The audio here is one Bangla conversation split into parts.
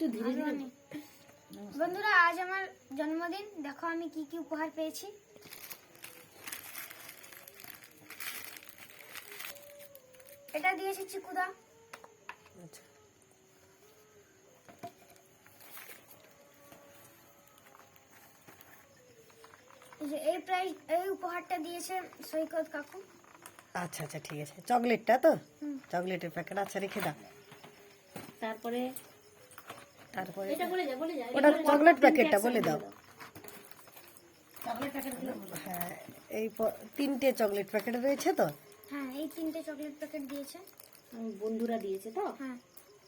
একটু ধীরে ধীরে ভালো নেই। বন্ধুরা আজ আমার জন্মদিন। দেখো আমি কি কি উপহার পেয়েছি। এটা দিয়েছে চিকুদা। আচ্ছা। এই প্রাইজ এই উপহারটা দিয়েছে সৈকত কাকু। আচ্ছা আচ্ছা ঠিক আছে। চকলেটটা তো? হুম। চকলেটের প্যাকেট। আচ্ছা রেখে দাও। তারপরে তারপরে এটা বলে যা বলে যা ওটা চকলেট প্যাকেটটা বলে দাও। চকলেট প্যাকেটগুলো হ্যাঁ এই তিনটে চকলেট প্যাকেট রয়েছে তো? হ্যাঁ এই তিনটে চকলেট প্যাকেট দিয়েছে। বন্ধুরা দিয়েছে তো? হ্যাঁ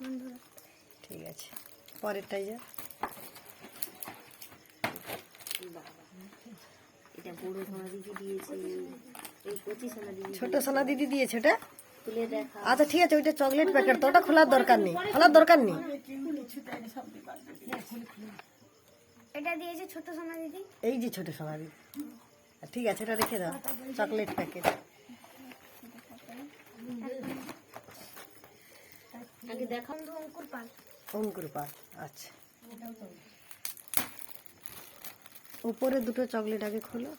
বন্ধুরা। ঠিক আছে পরেরটাই যা। এটা বড় সোনা দিদি দিয়েছে। এই কচি সোনা দিদি ছোট সোনা দিদি দিয়েছে ওটা? আচ্ছা ঠিক আছে ওইটা চকলেট প্যাকেট তো ওটা খোলার দরকার নেই। খোলার দরকার নেই। এটা দিয়েছে ছোট সোনা দিদি। এই যে ছোট সোনা দিদি। ঠিক আছে এটা রেখে দাও চকলেট প্যাকেট। আগে দেখা। বন্ধু অঙ্কুর পাল। অঙ্কুর পাল আচ্ছা। উপরে দুটো চকলেট আগে খোলো।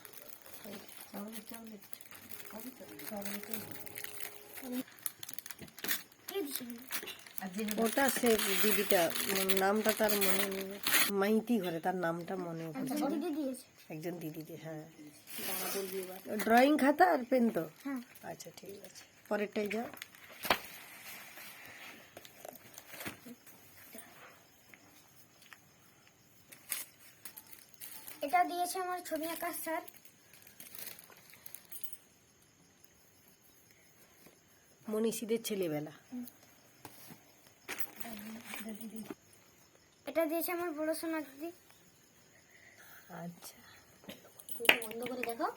কে দিয়েছে ওটা সে দিদিটা উম, নামটা তার মনে নেই। মাইতি ঘরে তার নামটা মনে পড়ছে একজন দিদি দিয়ে হ্যাঁ। ড্রয়িং খাতা আর পেন তো? হ্যাঁ। আচ্ছা ঠিক আছে। পরেরটাই যাও। এটা দিয়েছে আমার ছবি আঁকার স্যার। মনীষীদের ছেলেবেলা। এটা দিয়েছে আমার বড় সোনা দিদি। আচ্ছা। এটা বন্ধ করে দেখো।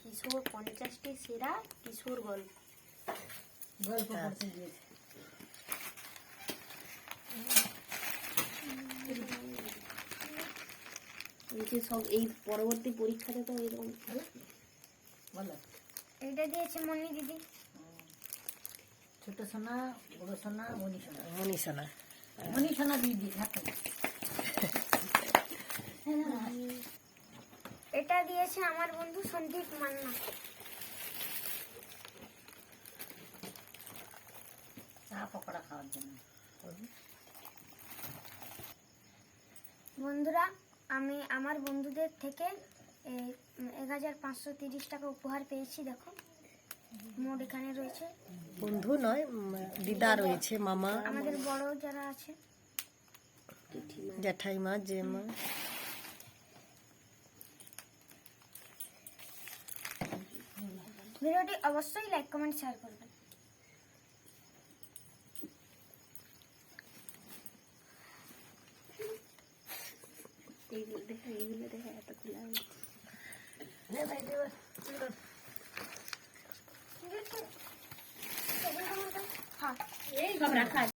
কিশোর পঞ্চাশটি সেরা কিশোর গল্প। গল্প পড়তে দিয়েছে। সব এই পরবর্তী পরীক্ষাতে তো এরকম বলো। এটা দিয়েছে মনি দিদি। ছোট সোনা বড় সোনা মনি সোনা। মনি সোনা। এটা দিয়েছে আমার বন্ধু সন্দীপ মান্না। চা পকোড়া খাওয়ার জন্য। বন্ধুরা আমি আমার বন্ধুদের থেকে এক হাজার পাঁচশো তিরিশ টাকা উপহার পেয়েছি দেখো। মোট এখানে রয়েছে। বন্ধু নয় দিদা রয়েছে মামা। আমাদের বড় যারা আছে। জ্যাঠাইমা জেমা। ভিডিওটি অবশ্যই লাইক কমেন্ট শেয়ার করবেন। এইগুলো দেখা এইগুলো দেখা এত খোলা হয়েছে হ্যাঁ এই সব রাখা আছে